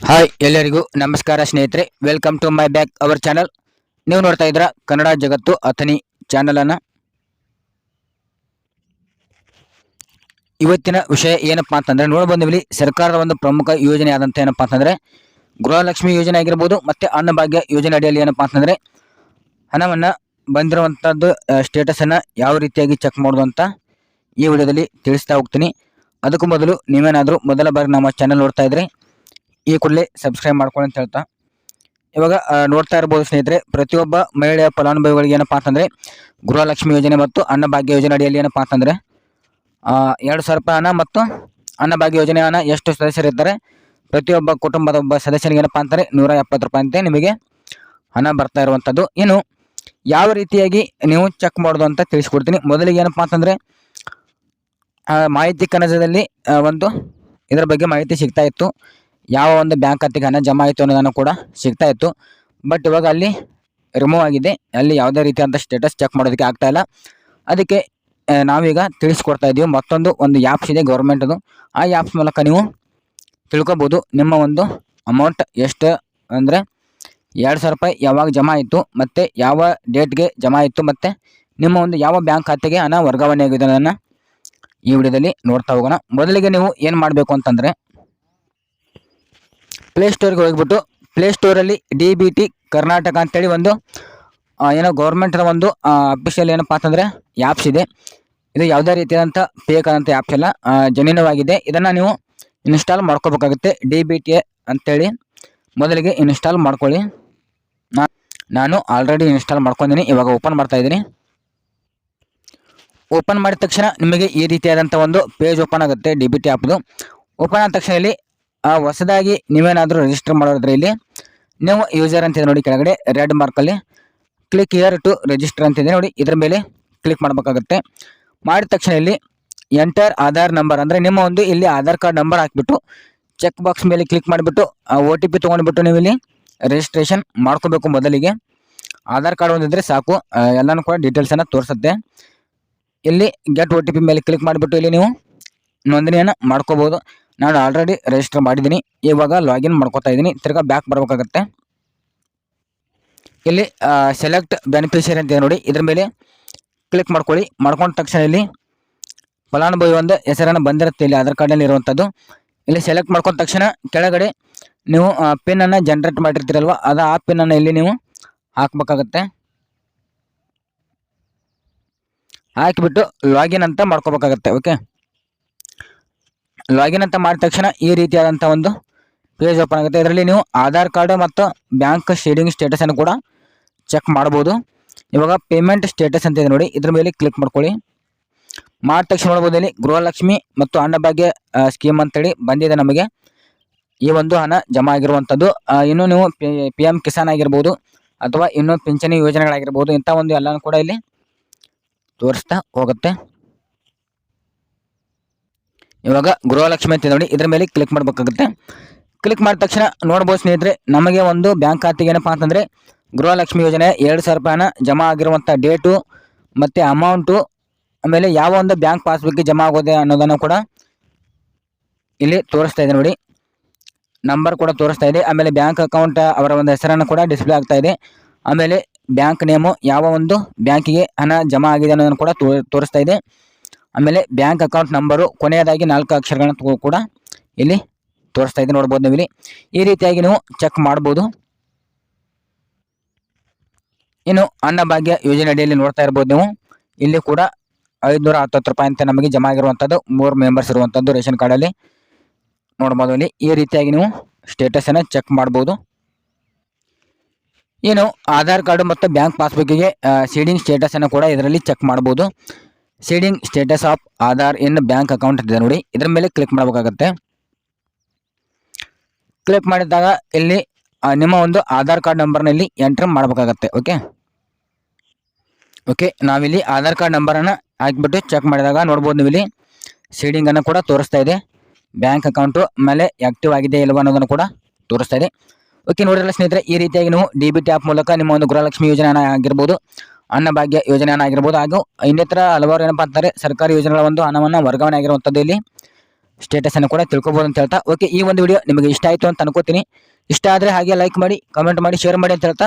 Hi, ಎಲ್ಲರಿಗೂ ನಮಸ್ಕಾರ ಸ್ನೇಹಿತರೆ. Welcome to my back our channel ನೀವು ನೋಡ್ತಾ ಇದ್ರ ಕನ್ನಡ ಜಗತ್ತು ಅಥನಿ ಚಾನಲನ್ನು ಇವತ್ತಿನ ವಿಷಯ ಏನಪ್ಪಾ ಅಂತಂದ್ರೆ ನೋಡ್ಬಂದಿವಿ ಸರ್ಕಾರದ ಒಂದು ಪ್ರಮುಖ ಯೋಜನೆ ಆದಂತ ಏನಪ್ಪಾ ಅಂತಂದ್ರೆ ಗೃಹಲಕ್ಷ್ಮಿ ಯೋಜನೆ ಆಗಿರ್ಬೋದು, ಮತ್ತೆ ಅನ್ನಭಾಗ್ಯ ಯೋಜನೆ ಅಡಿಯಲ್ಲಿ ಏನಪ್ಪಾ ಅಂತಂದ್ರೆ ಹಣವನ್ನ ಬಂದಿರುವಂಥದ್ದು ಸ್ಟೇಟಸ್ ಅನ್ನ ಯಾವ ರೀತಿಯಾಗಿ ಚೆಕ್ ಮಾಡೋದು ಅಂತ ಈ ವಿಡಿಯೋದಲ್ಲಿ ತಿಳಿಸ್ತಾ ಹೋಗ್ತೀನಿ. ಅದಕ್ಕೂ ಮೊದಲು ನೀವೇನಾದರೂ ಮೊದಲ ಬಾರಿ ನಮ್ಮ ಚಾನಲ್ ನೋಡ್ತಾ ಇದ್ರೆ ಈ ಕೂಡಲೇ ಸಬ್ಸ್ಕ್ರೈಬ್ ಮಾಡ್ಕೊಳ್ಳಿ ಅಂತ ಹೇಳ್ತಾ. ಇವಾಗ ನೋಡ್ತಾ ಇರ್ಬೋದು ಸ್ನೇಹಿತರೆ, ಪ್ರತಿಯೊಬ್ಬ ಮಹಿಳೆಯ ಫಲಾನುಭವಿಗಳಿಗೆ ಏನಪ್ಪಾ ಅಂತಂದರೆ, ಗೃಹಲಕ್ಷ್ಮಿ ಯೋಜನೆ ಮತ್ತು ಅನ್ನಭಾಗ್ಯ ಯೋಜನೆ ಅಡಿಯಲ್ಲಿ ಏನಪ್ಪಾ ಅಂತಂದರೆ ಎರಡು ಸಾವಿರ ರೂಪಾಯಿ ಹಣ ಮತ್ತು ಅನ್ನಭಾಗ್ಯ ಯೋಜನೆ ಹಣ ಎಷ್ಟು ಸದಸ್ಯರು ಇರ್ತಾರೆ, ಪ್ರತಿಯೊಬ್ಬ ಕುಟುಂಬದ ಒಬ್ಬ ಸದಸ್ಯನಿಗೆ ಏನಪ್ಪಾ ಅಂತಾರೆ ನೂರ ಎಪ್ಪತ್ತು ರೂಪಾಯಿ ಅಂತೆ ನಿಮಗೆ ಹಣ ಬರ್ತಾ ಇರುವಂಥದ್ದು. ಇನ್ನು, ಯಾವ ರೀತಿಯಾಗಿ ನೀವು ಚೆಕ್ ಮಾಡೋದು ಅಂತ ತಿಳಿಸ್ಕೊಡ್ತೀನಿ. ಮೊದಲಿಗೆ ಏನಪ್ಪಾ ಅಂತಂದರೆ ಮಾಹಿತಿ ಕನಜದಲ್ಲಿ ಒಂದು ಇದರ ಬಗ್ಗೆ ಮಾಹಿತಿ ಸಿಗ್ತಾ ಇತ್ತು. ಯಾವ ಒಂದು ಬ್ಯಾಂಕ್ ಖಾತೆಗೆ ಹಣ ಜಮಾ ಆಯಿತು ಅನ್ನೋದನ್ನು ಕೂಡ ಸಿಗ್ತಾ ಇತ್ತು. ಬಟ್ ಇವಾಗ ಅಲ್ಲಿ ರಿಮೂವ್ ಆಗಿದೆ. ಅಲ್ಲಿ ಯಾವುದೇ ರೀತಿಯಾದಂಥ ಸ್ಟೇಟಸ್ ಚೆಕ್ ಮಾಡೋದಕ್ಕೆ ಆಗ್ತಾ ಇಲ್ಲ. ಅದಕ್ಕೆ ನಾವೀಗ ತಿಳಿಸ್ಕೊಡ್ತಾ ಇದ್ದೀವಿ ಮತ್ತೊಂದು ಒಂದು ಆ್ಯಪ್ಸ್ ಇದೆ ಗೌರ್ಮೆಂಟದು ಆ ಆ್ಯಪ್ಸ್ ಮೂಲಕ ನೀವು ತಿಳ್ಕೊಬೋದು ನಿಮ್ಮ ಒಂದು ಅಮೌಂಟ್ ಎಷ್ಟು ಅಂದರೆ ಎರಡು ಸಾವಿರ ರೂಪಾಯಿ ಯಾವಾಗ ಜಮಾ ಆಯಿತು ಮತ್ತು ಯಾವ ಡೇಟ್ಗೆ ಜಮಾ ಆಯಿತು ಮತ್ತು ನಿಮ್ಮ ಒಂದು ಯಾವ ಬ್ಯಾಂಕ್ ಖಾತೆಗೆ ಹಣ ವರ್ಗಾವಣೆ ಆಗಿದೆ ಅನ್ನೋದನ್ನು ಈ ವಿಡಿಯೋದಲ್ಲಿ ನೋಡ್ತಾ ಹೋಗೋಣ. ಮೊದಲಿಗೆ ನೀವು ಏನು ಮಾಡಬೇಕು ಅಂತಂದರೆ ಪ್ಲೇಸ್ಟೋರ್ಗೆ ಹೋಗ್ಬಿಟ್ಟು ಪ್ಲೇಸ್ಟೋರಲ್ಲಿ ಡಿ ಬಿ ಟಿ ಕರ್ನಾಟಕ ಅಂತೇಳಿ ಒಂದು ಏನೋ ಗೌರ್ಮೆಂಟ್ನ ಒಂದು ಅಫಿಷಿಯಲ್ ಏನಪ್ಪ ಅಂತಂದರೆ ಆ್ಯಪ್ಸ್ ಇದೆ. ಇದು ಯಾವುದೇ ರೀತಿಯಾದಂಥ ಫೇಕ್ ಆದಂಥ ಆ್ಯಪ್ಸ್ ಎಲ್ಲ ಜನೀನವಾಗಿದೆ ಇದನ್ನು ನೀವು ಇನ್ಸ್ಟಾಲ್ ಮಾಡ್ಕೋಬೇಕಾಗುತ್ತೆ ಡಿ ಬಿ ಟಿ ಅಂತೇಳಿ. ಮೊದಲಿಗೆ ಇನ್ಸ್ಟಾಲ್ ಮಾಡ್ಕೊಳ್ಳಿ. ನಾ- ನಾನು ಆಲ್ರೆಡಿ ಇನ್ಸ್ಟಾಲ್ ಮಾಡ್ಕೊಂಡಿನಿ, ಇವಾಗ ಓಪನ್ ಮಾಡ್ತಾ ಇದ್ದೀನಿ. ಓಪನ್ ಮಾಡಿದ ತಕ್ಷಣ ನಿಮಗೆ ಈ ರೀತಿಯಾದಂಥ ಒಂದು ಪೇಜ್ ಓಪನ್ ಆಗುತ್ತೆ ಡಿ ಬಿ ಟಿ ಆ್ಯಪ್ದು ಓಪನ್ ಆದ ತಕ್ಷಣ ಇಲ್ಲಿ ಆ, ಹೊಸದಾಗಿ ನೀವೇನಾದರೂ ರಿಜಿಸ್ಟರ್ ಮಾಡೋದ್ರೆ ಇಲ್ಲಿ ನೀವು ಯೂಸರ್ ಅಂತಿದೆ ನೋಡಿ ಕೆಳಗಡೆ ರೆಡ್ ಮಾರ್ಕಲ್ಲಿ ಕ್ಲಿಕ್ ಇಯರ್ ಟು ರಿಜಿಸ್ಟರ್ ಅಂತಿದೆ ನೋಡಿ. ಇದರ ಮೇಲೆ ಕ್ಲಿಕ್ ಮಾಡಬೇಕಾಗುತ್ತೆ. ಮಾಡಿದ ತಕ್ಷಣ ಇಲ್ಲಿ ಎಂಟರ್ ಆಧಾರ್ ನಂಬರ್ ಅಂದರೆ ನಿಮ್ಮ ಒಂದು ಇಲ್ಲಿ ಆಧಾರ್ ಕಾರ್ಡ್ ನಂಬರ್ ಹಾಕಿಬಿಟ್ಟು ಚೆಕ್ ಬಾಕ್ಸ್ ಮೇಲೆ ಕ್ಲಿಕ್ ಮಾಡಿಬಿಟ್ಟು ಆ ಒ ಟಿ ಪಿ ತೊಗೊಂಡ್ಬಿಟ್ಟು ನೀವು ಇಲ್ಲಿ ರಿಜಿಸ್ಟ್ರೇಷನ್ ಮಾಡ್ಕೋಬೇಕು ಮೊದಲಿಗೆ. ಆಧಾರ್ ಕಾರ್ಡ್ ಒಂದಿದ್ರೆ ಸಾಕು. ಎಲ್ಲನೂ ಕೂಡ ಡೀಟೇಲ್ಸನ್ನು ತೋರಿಸುತ್ತೆ. ಇಲ್ಲಿ ಗೆಟ್ ಓ ಟಿ ಪಿ ಮೇಲೆ ಕ್ಲಿಕ್ ಮಾಡಿಬಿಟ್ಟು ಇಲ್ಲಿ ನೀವು ನೋಂದಣಿಯನ್ನು ಮಾಡ್ಕೋಬೋದು. ನಾನು ಆಲ್ರೆಡಿ ರಿಜಿಸ್ಟರ್ ಮಾಡಿದ್ದೀನಿ. ಇವಾಗ ಲಾಗಿನ್ ಮಾಡ್ಕೋತಾ ಇದ್ದೀನಿ. ತಿರ್ಗಾ ಬ್ಯಾಕ್ ಬರಬೇಕಾಗತ್ತೆ. ಇಲ್ಲಿ ಸೆಲೆಕ್ಟ್ ಬೆನಿಫಿಷರಿ ಅಂತ ನೋಡಿ. ಇದ್ರ ಮೇಲೆ ಕ್ಲಿಕ್ ಮಾಡ್ಕೊಳ್ಳಿ. ಮಾಡ್ಕೊಂಡ ತಕ್ಷಣ ಇಲ್ಲಿ ಫಲಾನುಭವಿ ಒಂದು ಹೆಸರನ್ನು ಬಂದಿರುತ್ತೆ ಇಲ್ಲಿ ಆಧಾರ್ ಕಾರ್ಡಲ್ಲಿ ಇರುವಂಥದ್ದು ಇಲ್ಲಿ ಸೆಲೆಕ್ಟ್ ಮಾಡ್ಕೊಂಡ ತಕ್ಷಣ ಕೆಳಗಡೆ ನೀವು ಪಿನ್ನನ್ನು ಜನ್ರೇಟ್ ಮಾಡಿರ್ತೀರಲ್ವ, ಅದು ಆ ಪಿನ್ನನ್ನು ಇಲ್ಲಿ ನೀವು ಹಾಕಬೇಕಾಗತ್ತೆ. ಹಾಕಿಬಿಟ್ಟು ಲಾಗಿನ್ ಅಂತ ಮಾಡ್ಕೋಬೇಕಾಗತ್ತೆ ಓಕೆ ಲಾಗಿನ್ ಅಂತ ಮಾಡಿದ ತಕ್ಷಣ ಈ ರೀತಿಯಾದಂಥ ಒಂದು ಪೇಜ್ ಓಪನ್ ಆಗುತ್ತೆ. ಇದರಲ್ಲಿ ನೀವು ಆಧಾರ್ ಕಾರ್ಡ್ ಮತ್ತು ಬ್ಯಾಂಕ್ ಶೇಡಿಂಗ್ ಸ್ಟೇಟಸನ್ನು ಕೂಡ ಚೆಕ್ ಮಾಡ್ಬೋದು ಇವಾಗ ಪೇಮೆಂಟ್ ಸ್ಟೇಟಸ್ ಅಂತ ಇದೆ ನೋಡಿ. ಇದ್ರ ಮೇಲೆ ಕ್ಲಿಕ್ ಮಾಡ್ಕೊಳ್ಳಿ. ಮಾಡಿದ ತಕ್ಷಣ ನೋಡ್ಬೋದು ಇಲ್ಲಿ ಗೃಹಲಕ್ಷ್ಮಿ ಮತ್ತು ಅನ್ನಭಾಗ್ಯ ಸ್ಕೀಮ್ ಅಂತೇಳಿ ಬಂದಿದೆ ನಮಗೆ. ಈ ಒಂದು ಹಣ ಜಮಾ ಆಗಿರುವಂಥದ್ದು. ಇನ್ನು ನೀವು ಪಿ ಎಂ ಕಿಸಾನ್ ಆಗಿರ್ಬೋದು ಅಥವಾ ಇನ್ನೂ ಪಿಂಚಣಿ ಯೋಜನೆಗಳಾಗಿರ್ಬೋದು ಇಂಥ ಒಂದು ಎಲ್ಲನೂ ಕೂಡ ಇಲ್ಲಿ ತೋರಿಸ್ತಾ ಹೋಗುತ್ತೆ. ಇವಾಗ ಗೃಹಲಕ್ಷ್ಮಿ ಅಂತ ನೋಡಿ, ಇದ್ರ ಮೇಲೆ ಕ್ಲಿಕ್ ಮಾಡಬೇಕಾಗುತ್ತೆ. ಕ್ಲಿಕ್ ಮಾಡಿದ ತಕ್ಷಣ ನೋಡ್ಬೋದು ಸ್ನೇಹಿತರೆ, ನಮಗೆ ಒಂದು ಬ್ಯಾಂಕ್ ಖಾತೆಗೆ ಏನಪ್ಪ ಅಂತಂದರೆ ಗೃಹಲಕ್ಷ್ಮಿ ಯೋಜನೆ ಎರಡು ಸಾವಿರ ರೂಪಾಯಿನ ಜಮಾ ಆಗಿರುವಂಥ ಡೇಟು ಮತ್ತು ಅಮೌಂಟು ಆಮೇಲೆ ಯಾವ ಒಂದು ಬ್ಯಾಂಕ್ ಪಾಸ್ಬುಕ್ಗೆ ಜಮಾ ಆಗೋದೆ ಅನ್ನೋದನ್ನು ಕೂಡ ಇಲ್ಲಿ ತೋರಿಸ್ತಾ ಇದೆ ನೋಡಿ. ನಂಬರ್ ಕೂಡ ತೋರಿಸ್ತಾ ಇದೆ, ಆಮೇಲೆ ಬ್ಯಾಂಕ್ ಅಕೌಂಟ್ ಅವರ ಒಂದು ಹೆಸರನ್ನು ಕೂಡ ಡಿಸ್ಪ್ಲೇ ಆಗ್ತಾ ಇದೆ. ಆಮೇಲೆ ಬ್ಯಾಂಕ್ ನೇಮು ಯಾವ ಒಂದು ಬ್ಯಾಂಕಿಗೆ ಹಣ ಜಮಾ ಆಗಿದೆ ಅನ್ನೋದನ್ನು ಕೂಡ ತೋರಿಸ್ತಾ ಇದೆ. ಆಮೇಲೆ ಬ್ಯಾಂಕ್ ಅಕೌಂಟ್ ನಂಬರು, ಕೊನೆಯದಾಗಿ ನಾಲ್ಕು ಅಕ್ಷರಗಳನ್ನು ಕೂಡ ಇಲ್ಲಿ ತೋರಿಸ್ತಾ ಇದೆ ನೋಡ್ಬೋದು ನೀವು ಇಲ್ಲಿ ಈ ರೀತಿಯಾಗಿ ನೀವು ಚೆಕ್ ಮಾಡ್ಬೋದು. ಇನ್ನು ಅನ್ನಭಾಗ್ಯ ಯೋಜನೆ ಅಡಿಯಲ್ಲಿ ನೋಡ್ತಾ ಇರ್ಬೋದು ನೀವು. ಇಲ್ಲಿ ಕೂಡ ಐದುನೂರ ಹತ್ತತ್ತು ರೂಪಾಯಿ ಅಂತ ನಮಗೆ ಜಮಾ ಆಗಿರುವಂಥದ್ದು, ಮೂರು ಮೆಂಬರ್ಸ್ ಇರುವಂಥದ್ದು ರೇಷನ್ ಕಾರ್ಡಲ್ಲಿ ನೋಡ್ಬೋದು ಇಲ್ಲಿ ಈ ರೀತಿಯಾಗಿ ನೀವು ಸ್ಟೇಟಸನ್ನು ಚೆಕ್ ಮಾಡ್ಬೋದು. ಏನು ಆಧಾರ್ ಕಾರ್ಡು ಮತ್ತು ಬ್ಯಾಂಕ್ ಪಾಸ್ಬುಕ್ಕಿಗೆ ಸೀಡಿಂಗ್ ಸ್ಟೇಟಸನ್ನು ಕೂಡ ಇದರಲ್ಲಿ ಚೆಕ್ ಮಾಡ್ಬೋದು. Seeding status of Aadhaar in bank account ಇದೆ ನೋಡಿ. ಇದರ ಮೇಲೆ ಕ್ಲಿಕ್ ಮಾಡಬೇಕಾಗತ್ತೆ. ಕ್ಲಿಕ್ ಮಾಡಿದಾಗ ಇಲ್ಲಿ ನಿಮ್ಮ ಒಂದು ಆಧಾರ್ ಕಾರ್ಡ್ ನಂಬರ್ನಲ್ಲಿ ಎಂಟ್ರ್ ಮಾಡಬೇಕಾಗತ್ತೆ ಓಕೆ ಓಕೆ ನಾವಿಲ್ಲಿ ಆಧಾರ್ ಕಾರ್ಡ್ ನಂಬರನ್ನು ಹಾಕಿಬಿಟ್ಟು ಚೆಕ್ ಮಾಡಿದಾಗ ನೋಡ್ಬೋದು ನೀವು ಇಲ್ಲಿ ಸೀಡಿಂಗನ್ನು ಕೂಡ ತೋರಿಸ್ತಾ ಇದೆ. ಬ್ಯಾಂಕ್ ಅಕೌಂಟು ಮೇಲೆ ಆ್ಯಕ್ಟಿವ್ ಆಗಿದೆ ಇಲ್ಲವ ಅನ್ನೋದನ್ನು ಕೂಡ ತೋರಿಸ್ತಾ ಇದೆ. ಓಕೆ ನೋಡಿರಲ್ಲ ಸ್ನೇಹಿತರೆ, ಈ ರೀತಿಯಾಗಿ ನೀವು ಡಿ ಬಿ ಟಿ ಆ್ಯಪ್ ಮೂಲಕ ನಿಮ್ಮ ಒಂದು ಗೃಹಲಕ್ಷ್ಮಿ ಯೋಜನೆ ಆಗಿರ್ಬೋದು ಅನ್ನಭಾಗ್ಯ ಯೋಜನೆ ಹಣ ಆಗಿರ್ಬೋದು ಹಾಗೂ ಇನ್ನಿತರ ಹಲವಾರು ಏನಪ್ಪ ಅಂತಾರೆ, ಸರ್ಕಾರಿ ಯೋಜನೆಗಳ ಒಂದು ಹಣವನ್ನು ವರ್ಗಾವಣೆ ಆಗಿರುವಂಥದ್ದು ಇಲ್ಲಿ ಸ್ಟೇಟಸನ್ನು ಕೂಡ ತಿಳ್ಕೊಬೋದು ಅಂತ ಹೇಳ್ತಾ ಓಕೆ ಈ ಒಂದು ವಿಡಿಯೋ ನಿಮಗೆ ಇಷ್ಟ ಆಯಿತು ಅಂತ ಅನ್ಕೋತೀನಿ. ಇಷ್ಟ ಆದರೆ ಹಾಗೆ ಲೈಕ್ ಮಾಡಿ ಕಮೆಂಟ್ ಮಾಡಿ ಶೇರ್ ಮಾಡಿ ಅಂತ ಹೇಳ್ತಾ